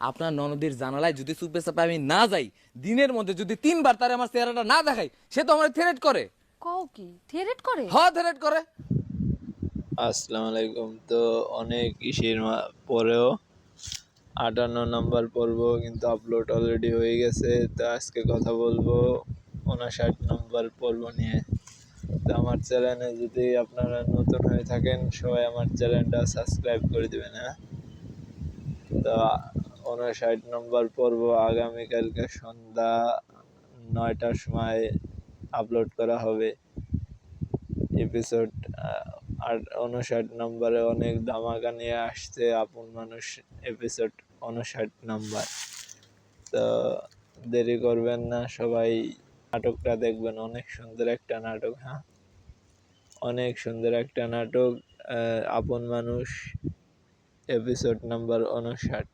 আপনার ননদীর জানালায় যদি সুপে চাপে আমি না যাই দিনের মধ্যে যদি তিনবার তার আমার চেহারাটা না দেখাই সে তো আমার থ্রেট করে। কও কি? থ্রেট করে? হ থ্রেট করে। আসসালামু আলাইকুম তো অনেক ইসের পরেও আটান্ন নাম্বার পর্ব কিন্তু আপলোড অলরেডি হয়ে গেছে। তো আজকে কথা বলব উনষাট নম্বর পর্ব নিয়ে। তো আমার চ্যানেলে যদি আপনারা নতুন হয়ে থাকেন সবাই আমার চ্যানেলটা সাবস্ক্রাইব করে দেবেন হ্যাঁ? তো উনষাট নম্বর পর্ব আগামীকালকে সন্ধ্যা নয়টার সময় আপলোড করা হবে। এপিসোড আর উনষাট নম্বরে অনেক ধামাকা নিয়ে আসছে আপন মানুষ এপিসোড উনষাট নম্বর। তো দেরি করবেন না, সবাই নাটকটা দেখবেন। অনেক সুন্দর একটা নাটক হ্যাঁ? অনেক সুন্দর একটা নাটক আপন মানুষ এপিসোড নাম্বার উনষাট